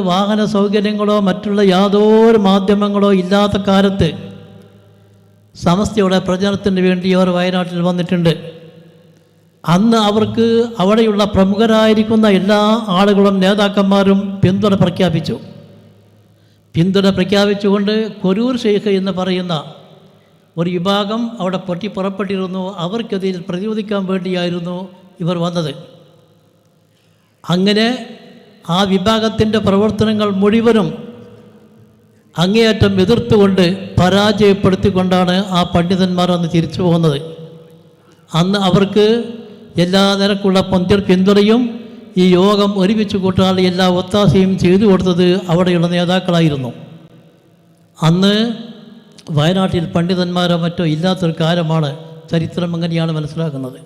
വാഹന സൗകര്യങ്ങളോ മറ്റുള്ള യാതൊരു മാധ്യമങ്ങളോ ഇല്ലാത്ത കാലത്ത് സമസ്തയുടെ പ്രചരണത്തിന് വേണ്ടി അവർ വയനാട്ടിൽ വന്നിട്ടുണ്ട്. അന്ന് അവർക്ക് അവിടെയുള്ള പ്രമുഖരായിരിക്കുന്ന എല്ലാ ആളുകളും നേതാക്കന്മാരും പിന്തുണ പ്രഖ്യാപിച്ചു. പിന്തുണ പ്രഖ്യാപിച്ചുകൊണ്ട് കൊരൂർ ഷെയ്ഖ് എന്ന് പറയുന്ന ഒരു വിഭാഗം അവിടെ പൊട്ടി പുറപ്പെട്ടിരുന്നു. അവർക്കെതിരിൽ പ്രതിരോധിക്കാൻ വേണ്ടിയായിരുന്നു ഇവർ വന്നത്. അങ്ങനെ ആ വിഭാഗത്തിന്റെ പ്രവർത്തനങ്ങൾ മുഴുവനും അങ്ങേയറ്റം എതിർത്തുകൊണ്ട് പരാജയപ്പെടുത്തിക്കൊണ്ടാണ് ആ പണ്ഡിതന്മാർ അന്ന് തിരിച്ചു പോകുന്നത്. അന്ന് അവർക്ക് എല്ലാ നിരക്കുള്ള പിന്തുണയും ഈ യോഗം ഒരുമിച്ച് കൂട്ടാനുള്ള എല്ലാ ഒത്താശയും ചെയ്തു കൊടുത്തത് അവിടെയുള്ള നേതാക്കളായിരുന്നു. അന്ന് വയനാട്ടിൽ പണ്ഡിതന്മാരോ മറ്റോ ഇല്ലാത്തൊരു കാലമാണ് ചരിത്രം അങ്ങനെയാണ് മനസ്സിലാക്കുന്നത്?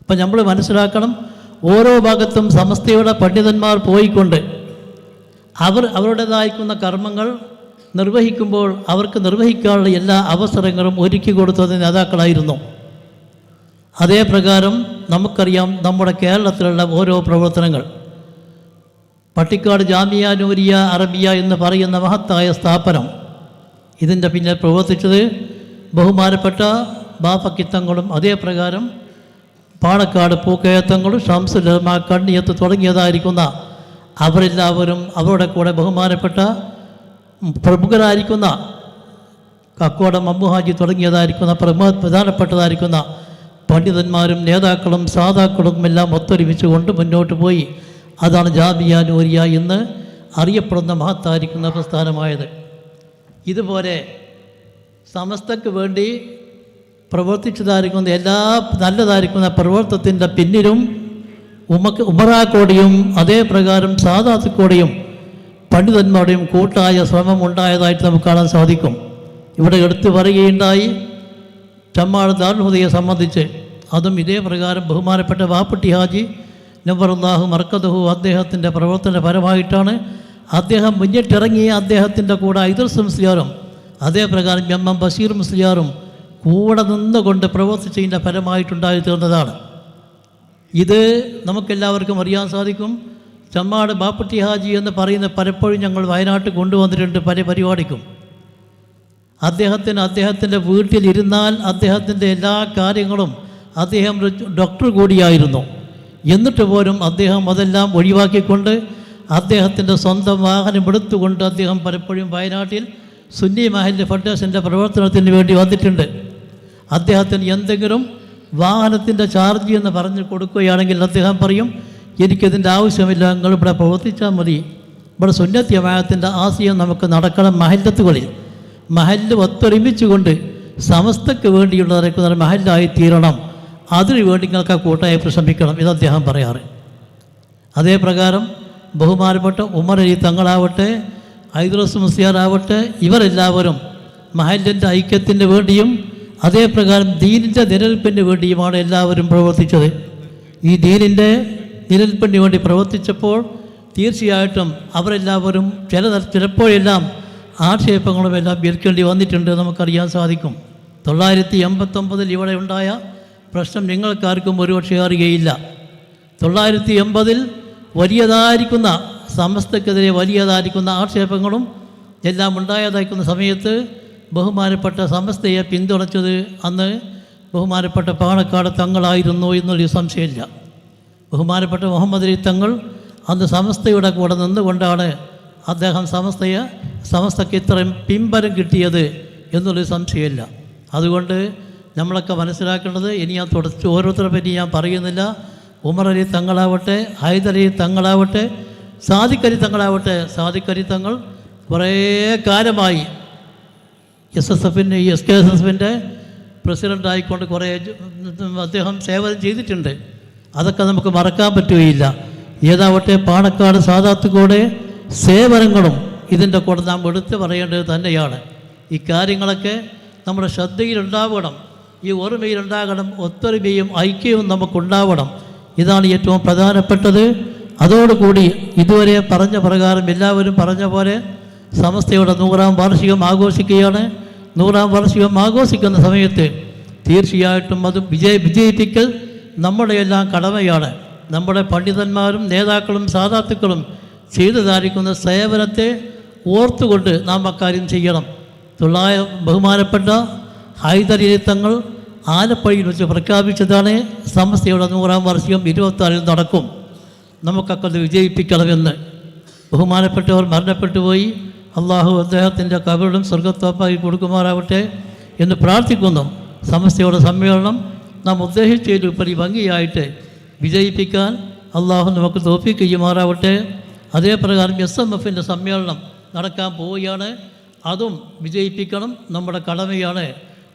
അപ്പം നമ്മൾ മനസ്സിലാക്കണം ഓരോ ഭാഗത്തും സമസ്തയുടെ പണ്ഡിതന്മാർ പോയിക്കൊണ്ട് അവർ അവരുടേതായിരിക്കുന്ന കർമ്മങ്ങൾ നിർവഹിക്കുമ്പോൾ അവർക്ക് നിർവഹിക്കാനുള്ള എല്ലാ അവസരങ്ങളും ഒരുക്കി കൊടുത്തത് നേതാക്കളായിരുന്നു. അതേ പ്രകാരം നമുക്കറിയാം നമ്മുടെ കേരളത്തിലുള്ള ഓരോ പ്രവർത്തനങ്ങൾ. പട്ടിക്കാട് ജാമിയ നൂരിയ അറബിയ എന്ന് പറയുന്ന മഹത്തായ സ്ഥാപനം ഇതിന്റെ പിന്നിൽ പ്രവർത്തിച്ചത് ബഹുമാനപ്പെട്ട ബാഫക്കിത്തങ്ങളും അതേ പ്രകാരം പാണക്കാട് പൂക്കയത്തങ്ങളും ഷംസുലമ കണ്ണിയത്ത് തുടങ്ങിയതായിരിക്കുന്ന അവരെല്ലാവരും അവരുടെ കൂടെ ബഹുമാനപ്പെട്ട പ്രമുഖരായിരിക്കുന്ന കക്കോടം അമ്മുഹാജി തുടങ്ങിയതായിരിക്കുന്ന പ്രമ പ്രധാനപ്പെട്ടതായിരിക്കുന്ന പണ്ഡിതന്മാരും നേതാക്കളും സാധാക്കളും എല്ലാം ഒത്തൊരുമിച്ച് കൊണ്ട് മുന്നോട്ട് പോയി. അതാണ് ജാമിയ നൂരിയ എന്ന് അറിയപ്പെടുന്ന മഹത്തായിരിക്കുന്ന പ്രസ്ഥാനമായത്. ഇതുപോലെ സമസ്തക്ക് വേണ്ടി പ്രവർത്തിച്ചതായിരിക്കുന്ന എല്ലാ നല്ലതായിരിക്കുന്ന പ്രവർത്തനത്തിന്റെ പിന്നിലും ഉമക്ക് ഉമറാക്കോടെയും അതേ പ്രകാരം സാദാത്തുക്കോടെയും പണ്ഡിതന്മാരുടെയും കൂട്ടായ ശ്രമം ഉണ്ടായതായിട്ട് നമുക്ക് കാണാൻ സാധിക്കും. ഇവിടെ എടുത്തു പറയുകയുണ്ടായി ചമ്മാട് ദാർഹുദയെ സംബന്ധിച്ച്. അതും ഇതേ പ്രകാരം ബഹുമാനപ്പെട്ട വാപ്പട്ടി ഹാജി നബറുല്ലാഹു മർക്കദഹു അദ്ദേഹത്തിന്റെ പ്രവർത്തന പരമായിട്ടാണ് അദ്ദേഹം മുന്നിട്ടിറങ്ങി അദ്ദേഹത്തിന്റെ കൂടെ ഐദർസ് മുസ്ലിയാറും അതേപ്രകാരം എം എം ബഷീർ മുസ്ലിയാറും കൂടെ നിന്നുകൊണ്ട് പ്രവർത്തിച്ചതിന്റെ ഫലമായിട്ടുണ്ടായി തീർന്നതാണ്. ഇത് നമുക്കെല്ലാവർക്കും അറിയാൻ സാധിക്കും. ചമ്മാട് ബാപ്പട്ടി ഹാജി എന്ന് പറയുന്ന പലപ്പോഴും ഞങ്ങൾ വയനാട്ടിൽ കൊണ്ടുവന്നിട്ടുണ്ട് പല പരിപാടിക്കും. അദ്ദേഹത്തിന് അദ്ദേഹത്തിന്റെ വീട്ടിലിരുന്നാൽ അദ്ദേഹത്തിന്റെ എല്ലാ കാര്യങ്ങളും അദ്ദേഹം ഡോക്ടർ കൂടിയായിരുന്നു. എന്നിട്ട് പോലും അദ്ദേഹം അതെല്ലാം ഒഴിവാക്കിക്കൊണ്ട് അദ്ദേഹത്തിന്റെ സ്വന്തം വാഹനം എടുത്തുകൊണ്ട് അദ്ദേഹം പലപ്പോഴും വയനാട്ടിൽ സുന്നി മഹലിന്റെ ഫൗണ്ടേഷന്റെ പ്രവർത്തനത്തിന് വേണ്ടി വന്നിട്ടുണ്ട്. അദ്ദേഹത്തിന് എന്തെങ്കിലും വാഹനത്തിന്റെ ചാർജ് എന്ന് പറഞ്ഞ് കൊടുക്കുകയാണെങ്കിൽ അദ്ദേഹം പറയും എനിക്കതിന്റെ ആവശ്യമില്ല നിങ്ങൾ ഇവിടെ പ്രവർത്തിച്ചാൽ മതി. ഇവിടെ സുന്നത്യമായത്തിന്റെ ആശയം നമുക്ക് നടക്കണം മഹല്ലത്തുകളിൽ. മഹല്ല് ഒത്തൊരുമിച്ചുകൊണ്ട് സമസ്തക്ക് വേണ്ടിയുള്ള നടക്കുന്ന മഹല്ലായി തീരണം. അതിനു വേണ്ടി നിങ്ങൾക്ക് ആ കൂട്ടായി ശ്രമിക്കണം ഇത് അദ്ദേഹം പറയാറ്. അതേ പ്രകാരം ബഹുമാനപ്പെട്ട ഉമർ അലി തങ്ങളാവട്ടെ ഐദ്രസ് മുസിയാറാവട്ടെ ഇവരെല്ലാവരും മഹല്ലിന്റെ ഐക്യത്തിന് വേണ്ടിയും അതേ പ്രകാരം ദീനിന്റെ നിലനിൽപ്പിന് വേണ്ടിയുമാണ് എല്ലാവരും പ്രവർത്തിച്ചത്. ഈ ദീനിന്റെ നിലനിൽപ്പിന് വേണ്ടി പ്രവർത്തിച്ചപ്പോൾ തീർച്ചയായിട്ടും അവരെല്ലാവരും ചില ചിലപ്പോഴെല്ലാം ആക്ഷേപങ്ങളും എല്ലാം ഏൽക്കേണ്ടി വന്നിട്ടുണ്ട് നമുക്കറിയാൻ സാധിക്കും. തൊള്ളായിരത്തി എൺപത്തൊമ്പതിൽ ഇവിടെ ഉണ്ടായ പ്രശ്നം നിങ്ങൾക്കാർക്കും ഒരുപക്ഷെ അറിയുകയില്ല. തൊള്ളായിരത്തി എൺപതിൽ വലിയതായിരിക്കുന്ന സമസ്തക്കെതിരെ വലിയതായിരിക്കുന്ന ആക്ഷേപങ്ങളും എല്ലാം ഉണ്ടായതായിരിക്കുന്ന സമയത്ത് ബഹുമാനപ്പെട്ട സമസ്തയെ പിന്തുണച്ചത് അന്ന് ബഹുമാനപ്പെട്ട പാണക്കാട് തങ്ങളായിരുന്നു എന്നൊരു സംശയമില്ല. ബഹുമാനപ്പെട്ട മുഹമ്മദ് അലി തങ്ങൾ അന്ന് സമസ്തയുടെ കൂടെ നിന്നുകൊണ്ടാണ് അദ്ദേഹം സമസ്തയെ സമസ്തയ്ക്ക് ഇത്രയും പിൻബലം കിട്ടിയത് എന്നുള്ളൊരു സംശയമില്ല. അതുകൊണ്ട് നമ്മളൊക്കെ മനസ്സിലാക്കേണ്ടത് ഇനി ഞാൻ തുടച്ച് ഓരോരുത്തരെ പറ്റി ഞാൻ പറയുന്നില്ല. ഉമറലി തങ്ങളാവട്ടെ ഹൈദരി തങ്ങളാവട്ടെ സാധിക്കരി തങ്ങളാവട്ടെ സാധിക്കരി തങ്ങൾ കുറേ കാലമായി എസ് എസ് എഫിന്റെ എസ് കെ എസ് എസ് എഫിന്റെ പ്രസിഡന്റായിക്കൊണ്ട് കുറേ അദ്ദേഹം സേവനം ചെയ്തിട്ടുണ്ട്. അതൊക്കെ നമുക്ക് മറക്കാൻ പറ്റുകയില്ല. ഏതാവട്ടെ പാണക്കാട് സാധാത്തുകൂടെ സേവനങ്ങളും ഇതിന്റെ കൂടെ നാം എടുത്തു പറയേണ്ടത് തന്നെയാണ്. ഈ കാര്യങ്ങളൊക്കെ നമ്മുടെ ശ്രദ്ധയിലുണ്ടാവണം. ഈ ഓർമ്മയിലുണ്ടാകണം ഒത്തൊരുമയും ഐക്യവും നമുക്കുണ്ടാവണം. ഇതാണ് ഏറ്റവും പ്രധാനപ്പെട്ടത്. അതോടുകൂടി ഇതുവരെ പറഞ്ഞ പ്രകാരം എല്ലാവരും പറഞ്ഞ പോലെ സമസ്തയുടെ നൂറാം വാർഷികം ആഘോഷിക്കുകയാണ്. നൂറാം വാർഷികം ആഘോഷിക്കുന്ന സമയത്ത് തീർച്ചയായിട്ടും അത് വിജയ വിജയിപ്പിക്കൽ നമ്മുടെ എല്ലാം കടമയാണ്. നമ്മുടെ പണ്ഡിതന്മാരും നേതാക്കളും സാധാത്തുക്കളും ചെയ്തതായിരിക്കുന്ന സേവനത്തെ ഓർത്തുകൊണ്ട് നാം അക്കാര്യം ചെയ്യണം. തൊള്ളായ ബഹുമാനപ്പെട്ട ഹൈതരീത്തങ്ങൾ തങ്ങൾ ആലപ്പുഴയിൽ വെച്ച് പ്രഖ്യാപിച്ചതാണ് സമസ്തയുടെ നൂറാം വാർഷികം ഇരുപത്താറിൽ നടക്കും. നമുക്കൊക്കെ അത് വിജയിപ്പിക്കണമെന്ന്. ബഹുമാനപ്പെട്ടവർ മരണപ്പെട്ടു പോയി. അള്ളാഹു അദ്ദേഹത്തിന്റെ കബറിലും സ്വർഗത്തോപ്പാക്കി കൊടുക്കുമാറാവട്ടെ എന്ന് പ്രാർത്ഥിക്കുന്നു. സമസ്തയുടെ സമ്മേളനം നാം ഉദ്ദേശിച്ചതിലുപരി ഭംഗിയായിട്ട് വിജയിപ്പിക്കാൻ അള്ളാഹു നമുക്ക് തോപ്പിക്കുമാറാവട്ടെ അതേ പ്രകാരം എസ് എം എഫിന്റെ സമ്മേളനം നടക്കാൻ പോവുകയാണ്. അതും വിജയിപ്പിക്കണം. നമ്മുടെ കടമയാണ്.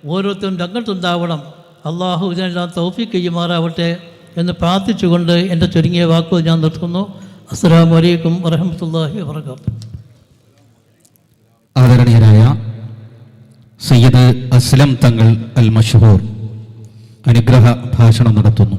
ഓരോരുത്തരും രംഗത്തുണ്ടാവണം. അള്ളാഹു ഇതിനെല്ലാം തോപ്പിക്കുമാറാവട്ടെ എന്ന് പ്രാർത്ഥിച്ചുകൊണ്ട് എന്റെ ചുരുങ്ങിയ വാക്കുകൾ ഞാൻ നിർത്തുന്നു. അസ്സാം വലൈക്കും വരഹമുല്ലാഹി വാത്തു ആദരണീയരായ സയ്യിദ് അസ്ലം തങ്ങൾ അൽ മഷഹൂർ അനുഗ്രഹ ഭാഷണം നടത്തുന്നു.